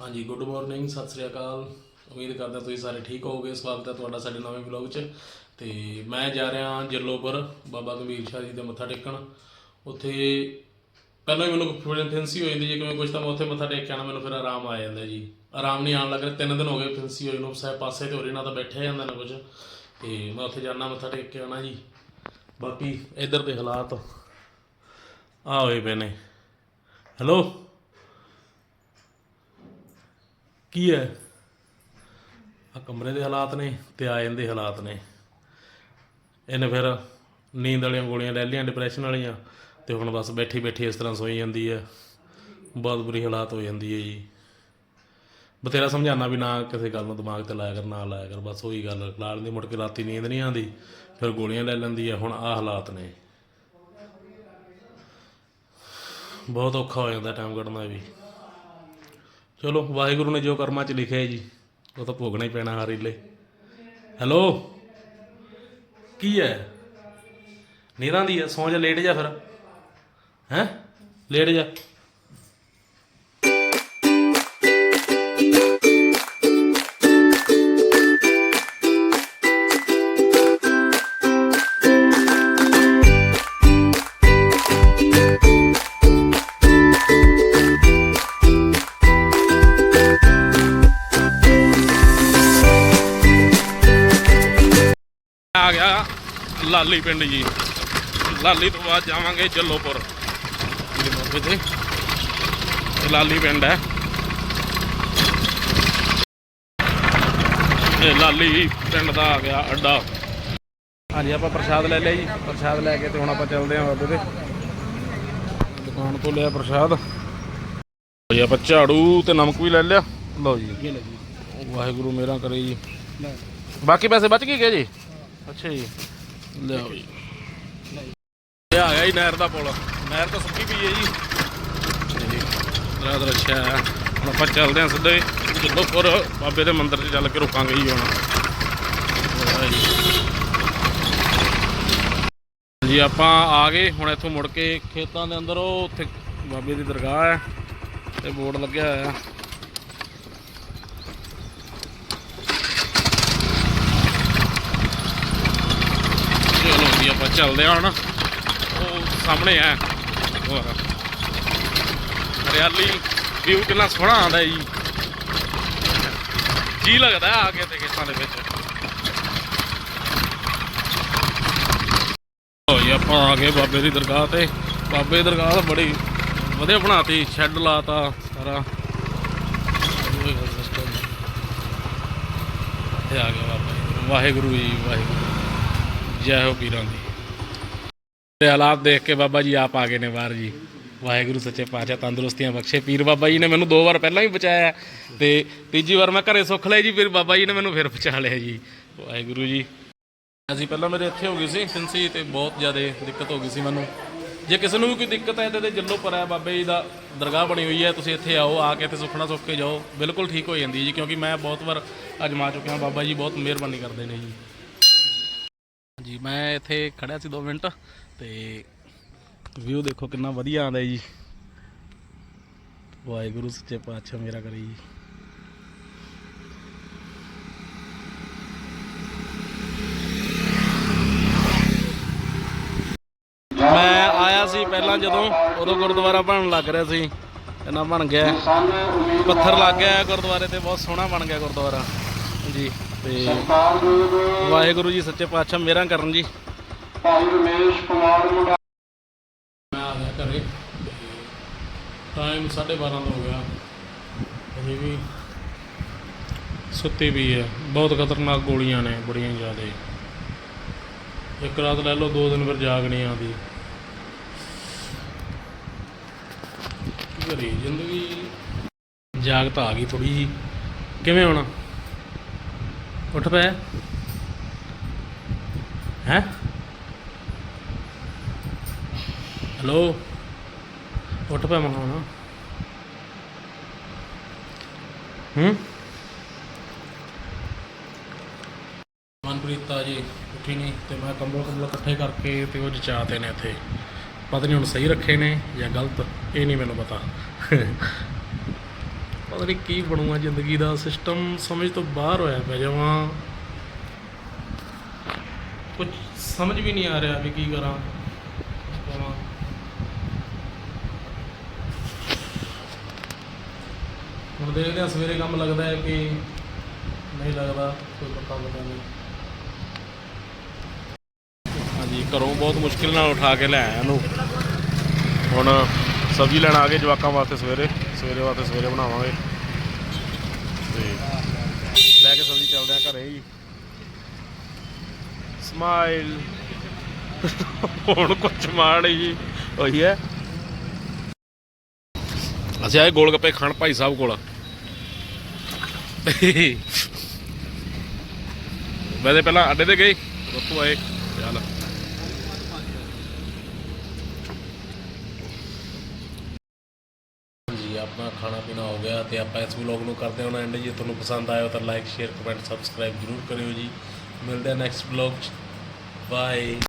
ਹਾਂਜੀ good morning Sat Sri ਅਕਾਲ। ਉਮੀਦ ਕਰਦਾ ਤੁਸੀਂ ਸਾਰੇ ਠੀਕ ਹੋਵੋਗੇ। ਸਵਾਗਤ ਹੈ ਤੁਹਾਡਾ ਸਾਡੇ ਨਵੇਂ ਵਲੌਗ 'ਚ। ਤੇ ਮੈਂ ਜਾ ਰਿਹਾ ਜੱਲੋਪੁਰ ਬਾਬਾ ਗੰਭੀਰ ਸ਼ਾਹ ਜੀ ਦੇ ਮੱਥਾ ਟੇਕਣ। ਉੱਥੇ ਪਹਿਲਾਂ ਹੀ ਮੈਨੂੰ ਫਿੰਸੀ ਹੋ ਜਾਂਦੀ ਜੇ ਕਿਵੇਂ ਕੁਝ ਤਾਂ ਮੈਂ ਉੱਥੇ ਮੱਥਾ ਟੇਕ ਕੇ ਆਣਾ ਮੈਨੂੰ ਫਿਰ ਆਰਾਮ ਆ ਜਾਂਦਾ ਜੀ। ਆਰਾਮ ਨਹੀਂ ਆਉਣ ਲੱਗ ਰਿਹਾ, ਤਿੰਨ ਦਿਨ ਹੋ ਗਏ ਫੈਂਸੀ ਹੋਈ ਨੂੰ, ਸਾਹਿਬ ਪਾਸੇ ਤੇ ਹੋ ਰਹੀ ਨਾ ਤਾਂ ਬੈਠਿਆ ਜਾਂਦਾ ਨਾ ਕੁਝ। ਤੇ ਮੈਂ ਉੱਥੇ ਜਾਣਾ ਮੱਥਾ ਟੇਕ ਕੇ ਆਣਾ ਜੀ। ਬਾਕੀ ਇੱਧਰ ਦੇ ਹਾਲਾਤ ਆ ਹੋਏ ਪਏ ਨੇ। ਹੈਲੋ ਕੀ ਹੈ ਆ ਕਮਰੇ ਦੇ ਹਾਲਾਤ ਨੇ ਤੇ ਆ ਦੇ ਹਾਲਾਤ ਨੇ। ਇਹਨੇ ਫਿਰ ਨੀਂਦ ਵਾਲੀਆਂ ਗੋਲੀਆਂ ਲੈ ਲਈਆਂ ਡਿਪਰੈਸ਼ਨ ਵਾਲੀਆਂ ਤੇ ਹੁਣ ਬਸ ਬੈਠੀ ਬੈਠੀ ਇਸ ਤਰ੍ਹਾਂ ਸੋਈ ਜਾਂਦੀ ਹੈ ਬਹੁਤ ਬੁਰੀ ਹਾਲਾਤ ਹੋ ਜਾਂਦੀ ਹੈ ਜੀ। ਬਥੇਰਾ ਸਮਝਾਉਣਾ ਵੀ ਨਾ ਕਿਸੇ ਗੱਲ ਨੂੰ ਦਿਮਾਗ ਤੇ ਲਾਇਆ ਕਰ, ਨਾ ਲਾਇਆ ਕਰ, ਬਸ ਉਹੀ ਗੱਲ। ਲਾਲ ਦੀ ਮੁੜ ਕੇ ਰਾਤੀ ਨੀਂਦ ਨਹੀਂ ਆਉਂਦੀ, ਫਿਰ ਗੋਲੀਆਂ ਲੈ ਲੈਂਦੀ ਹੈ ਹੁਣ ਆ ਹਾਲਾਤ ਨੇ। ਬਹੁਤ ਔਖਾ ਹੋ ਜਾਂਦਾ ਟਾਈਮ ਕੱਢਣਾ ਵੀ। ਚਲੋ, ਵਾਹਿਗੁਰੂ ਨੇ ਜੋ ਕਰਮਾਂ 'ਚ ਲਿਖਿਆ ਹੈ ਜੀ, ਉਹ ਤਾਂ ਭੋਗਣਾ ਹੀ ਪੈਣਾ ਹਰੀਲੇ ਹੈਲੋ ਕੀ ਹੈ? ਨੀਰਾਂ ਦੀ ਹੈ, ਸੌਂ ਜਾ, ਲੇਟ ਜਾ ਫਿਰ। ਹੈ? ਲੇਟ ਜਾ। ਲਾਲੀ ਪਿੰਡ ਜੀ। ਲਾਲੀ ਤੋਂ ਬਾਅਦ ਜਾਵਾਂਗੇ ਜੱਲੋਪੁਰ। ਜੀ ਮੋਗੇ ਤੇ ਇਹ ਲਾਲੀ ਪਿੰਡ ਹੈ। ਇਹ ਲਾਲੀ ਪਿੰਡ ਦਾ ਆ ਗਿਆ ਅੱਡਾ। ਹਾਂਜੀ ਆਪਾਂ ਪ੍ਰਸ਼ਾਦ ਲੈ ਲਿਆ ਜੀ। ਪ੍ਰਸ਼ਾਦ ਲੈ ਕੇ ਤੇ ਹੁਣ ਆਪਾਂ ਚੱਲਦੇ ਹਾਂ ਬਾਬੇ ਦੇ ਦੁਕਾਨ ਤੋਂ ਲਿਆ ਪ੍ਰਸ਼ਾਦ। ਜੀ ਆਪਾਂ ਝਾੜੂ ਤੇ ਨਮਕ ਵੀ ਲੈ ਲਿਆ। ਲਓ ਜੀ। ਵਾਹਿਗੁਰੂ ਮੇਰਾ ਕਰੇ ਜੀ। ਬਾਕੀ ਪੈਸੇ ਬਚ ਗਏ ਜੀ? ਅੱਛਾ ਜੀ। ਲਿਆਓ ਜੀ। ਇਹ ਆ ਗਿਆ ਜੀ ਨਹਿਰ ਦਾ ਪੁਲ। ਨਹਿਰ ਤਾਂ ਸੁੱਕੀ ਪਈ ਹੈ ਜੀ। ਦਰਾ ਦਰਾ ਅੱਛਾ ਹੈ। ਹੁਣ ਆਪਾਂ ਚੱਲਦੇ ਹਾਂ ਸਿੱਧੇ ਜੱਲੋਪੁਰ ਬਾਬੇ ਦੇ ਮੰਦਿਰ 'ਚ ਚੱਲ ਕੇ ਰੁਕਾਂਗੇ ਜੀ ਹੁਣ। ਜੀ। ਆਪਾਂ ਆ ਗਏ। ਹੁਣ ਇੱਥੋਂ ਮੁੜ ਕੇ ਖੇਤਾਂ ਦੇ ਅੰਦਰ ਉਹ ਉੱਥੇ ਬਾਬੇ ਦੀ ਦਰਗਾਹ ਹੈ। ਤੇ ਬੋਰਡ ਲੱਗਿਆ ਹੋਇਆ ਹੈ ਚਲੋ ਜੀ ਆਪਾਂ ਚੱਲਦੇ ਹਾਂ ਹੁਣ। ਉਹ ਸਾਹਮਣੇ ਆ। ਹੋਰ। ਹਰਿਆਲੀ ਵਿਊ ਕਿੰਨਾ ਸੋਹਣਾ ਆਉਂਦਾ ਜੀ। ਜੀ ਲੱਗਦਾ ਆ ਕੇ ਤੇ ਖੇਤਾਂ ਦੇ ਵਿੱਚ। ਲਓ ਆਪਾਂ ਆ ਗਏ ਬਾਬੇ ਦੀ ਦਰਗਾਹ ਤੇ। ਬਾਬੇ ਦੀ ਦਰਗਾਹ ਬੜੀ ਵਧੀਆ ਬਣਾਤੀ, ਸ਼ੈੱਡ ਲਾਤਾ ਸਾਰਾ। ਤੇ ਆ ਗਿਆ ਬਾਬਾ ਜੀ। ਵਾਹਿਗੁਰੂ ਜੀ, ਵਾਹਿਗੁਰੂ ਜੈ। ਹੋ ਪੀਰਾਂ ਦੀ। ਤੇ ਹਾਲਾਤ ਦੇਖ ਕੇ ਬਾਬਾ ਜੀ ਆਪ ਆ ਗਏ ਨੇ ਬਾਹਰ ਜੀ। ਵਾਹਿਗੁਰੂ ਸੱਚੇ ਪਾਤਸ਼ਾਹ ਤੰਦਰੁਸਤੀਆਂ ਬਖਸ਼ੇ। ਪੀਰ ਬਾਬਾ ਜੀ ਨੇ ਮੈਨੂੰ ਦੋ ਵਾਰ ਪਹਿਲਾਂ ਵੀ ਬਚਾਇਆ ਤੇ ਤੀਜੀ ਵਾਰ ਮੈਂ ਘਰੇ ਸੁੱਖ ਲਿਆ ਜੀ, ਫਿਰ ਬਾਬਾ ਜੀ ਨੇ ਮੈਨੂੰ ਫਿਰ ਬਚਾ ਲਿਆ ਜੀ। ਵਾਹਿਗੁਰੂ ਜੀ। ਅਸੀਂ ਪਹਿਲਾਂ ਮੇਰੇ ਇੱਥੇ ਹੋ ਗਈ ਸੀ ਫਿੰਸੀ ਤੇ ਬਹੁਤ ਜ਼ਿਆਦਾ ਦਿੱਕਤ ਹੋ ਗਈ ਸੀ ਮੈਨੂੰ। ਜੇ ਕਿਸੇ ਨੂੰ ਵੀ ਕੋਈ ਦਿੱਕਤ ਹੈ ਤੇ ਜੱਲੋ ਪਰ ਹੈ, ਬਾਬੇ ਜੀ ਦਾ ਦਰਗਾਹ ਬਣੀ ਹੋਈ ਹੈ, ਤੁਸੀਂ ਇੱਥੇ ਆਓ, ਆ ਕੇ ਤੇ ਸੁਖਣਾ ਸੁੱਖ ਕੇ ਜਾਓ। ਬਿਲਕੁਲ ਠੀਕ ਹੋ ਜਾਂਦੀ ਹੈ ਜੀ, ਕਿਉਂਕਿ ਮੈਂ ਬਹੁਤ ਵਾਰ ਅਜਮਾ ਚੁੱਕਿਆ, ਬਾਬਾ ਜੀ ਬਹੁਤ ਮਿਹਰਬਾਨੀ ਕਰਦੇ ਨੇ ਜੀ। ਜੀ ਮੈਂ ਇੱਥੇ ਖੜਿਆ ਸੀ 2 ਮਿੰਟ ਤੇ ਵਿਊ ਦੇਖੋ ਕਿੰਨਾ ਵਧੀਆ ਆਉਂਦਾ ਜੀ। ਵਾਹਿਗੁਰੂ, ਸੱਚੇ ਪਾਤਸ਼ਾਹ ਮੇਰਾ ਕਰੇ ਜੀ। ਮੈਂ ਆਇਆ ਸੀ ਪਹਿਲਾਂ ਜਦੋਂ, ਉਦੋਂ ਗੁਰਦੁਆਰਾ ਬਣਨ ਲੱਗ ਰਿਹਾ ਸੀ ਇਹਨਾਂ ਬਣ ਗਿਆ। ਪੱਥਰ ਲੱਗ ਗਿਆ, ਗੁਰਦੁਆਰੇ ਤੇ ਬਹੁਤ ਸੋਹਣਾ ਬਣ ਗਿਆ ਗੁਰਦੁਆਰਾ। ਜੀ ਤੇ ਵਾਹਿਗੁਰੂ ਜੀ ਸੱਚੇ ਪਾਤਸ਼ਾਹ ਮੇਰਾ ਕਰਨ ਜੀ। ਭਾਈ ਰਮੇਸ਼ ਕੁਮਾਰ ਮੁੰਡਾ। ਮੈਂ ਆ ਗਿਆ ਘਰੇ। ਟਾਈਮ 12:30 ਦਾ ਹੋ ਗਿਆ। ਇਹ ਵੀ ਸੁੱਤੀ ਵੀ ਹੈ। ਬਹੁਤ ਖਤਰਨਾਕ ਗੋਲੀਆਂ ਨੇ ਬੜੀਆਂ ਜ਼ਿਆਦੇ। ਇੱਕ ਰਾਤ ਲੈ ਲਓ ਦੋ ਦਿਨ ਫਿਰ ਜਾਗ ਨਹੀਂ ਆਉਂਦੀ। ਕੀ ਕਰੀ ਜ਼ਿੰਦਗੀ ਜਾਗ ਤਾਂ ਆ ਗਈ ਥੋੜੀ ਜੀ ਕਿਵੇਂ ਹੋਣਾ? ਉੱਠ ਪਏ। ਹੈ? ਹੈਲੋ ਉੱਠ ਪਿਆ ਮਹਾਂ ਹੂੰ? ਮਨਪ੍ਰੀਤ ਤਾਂ ਜੀ ਉੱਠੀ ਨਹੀਂ ਤੇ ਮੈਂ ਕੰਬਲ ਕੰਬਲ ਇਕੱਠੇ ਕਰਕੇ ਤੇ ਉਹ ਜਚਾਤੇ ਨੇ ਇੱਥੇ। ਪਤਾ ਨਹੀਂ ਹੁਣ ਸਹੀ ਰੱਖੇ ਨੇ ਜਾਂ ਗਲਤ, ਇਹ ਨਹੀਂ ਮੈਨੂੰ ਪਤਾ। ਪਤਾ ਨਹੀਂ ਕੀ ਬਣੂਗਾ ਜ਼ਿੰਦਗੀ ਦਾ। ਸਿਸਟਮ ਸਮਝ ਤੋਂ ਬਾਹਰ ਹੋਇਆ ਪਿਆ ਜਮਾਂ। ਕੁਝ ਸਮਝ ਵੀ ਨਹੀਂ ਆ ਰਿਹਾ ਵੀ ਕੀ ਕਰਾਂ। ਜਮਾਂ। ਹੁਣ ਦੇਖਦੇ ਹਾਂ, ਸਵੇਰੇ ਕੰਮ ਲੱਗਦਾ ਹੈ ਕਿ ਨਹੀਂ ਲੱਗਦਾ, ਕੋਈ ਪਤਾ ਪਤਾ ਨਹੀਂ। ਹਾਂਜੀ, ਘਰੋਂ ਬਹੁਤ ਮੁਸ਼ਕਿਲ ਨਾਲ ਉਠਾ ਕੇ ਲੈ ਆਇਆ ਇਹਨੂੰ। ਹੁਣ ਸਬਜ਼ੀ ਲੈਣ ਆ ਗਏ ਜਵਾਕਾਂ ਵਾਸਤੇ ਸਵੇਰੇ। ਸਵੇਰੇ ਵਾਸਤੇ ਸਵੇਰੇ ਬਣਾਵਾਂਗੇ। ਤੇ ਲੈ ਕੇ ਸਬਜ਼ੀ ਚੱਲਦੇ ਆ ਘਰੇ ਜੀ। ਸਮਾਈਲ। ਹੁਣ ਕੁਛ ਮਾੜ ਜੀ, ਉਹੀ ਹੈ। ਅਸੀਂ ਆਏ ਗੋਲ ਗੱਪੇ ਖਾਣ ਭਾਈ ਸਾਹਿਬ ਕੋਲ। ਵੈਸੇ ਪਹਿਲਾਂ ਅੱਡੇ ਤੇ ਗਏ, ਉੱਥੋਂ ਆਏ। ਆਪਣਾ ਖਾਣਾ ਪੀਣਾ ਹੋ ਗਿਆ ਤੇ ਆਪਾਂ ਇਸ ਵਲੌਗ ਨੂੰ ਕਰਦੇ ਹਾਂ ਐਂਡ ਜੇ। ਤੁਹਾਨੂੰ ਪਸੰਦ ਆਇਆ ਤਾਂ ਲਾਈਕ ਸ਼ੇਅਰ ਕਮੈਂਟ ਸਬਸਕ੍ਰਾਈਬ ਜ਼ਰੂਰ ਕਰਿਓ ਜੀ। ਮਿਲਦੇ ਆ ਨੈਕਸਟ ਵਲੌਗ ਬਾਏ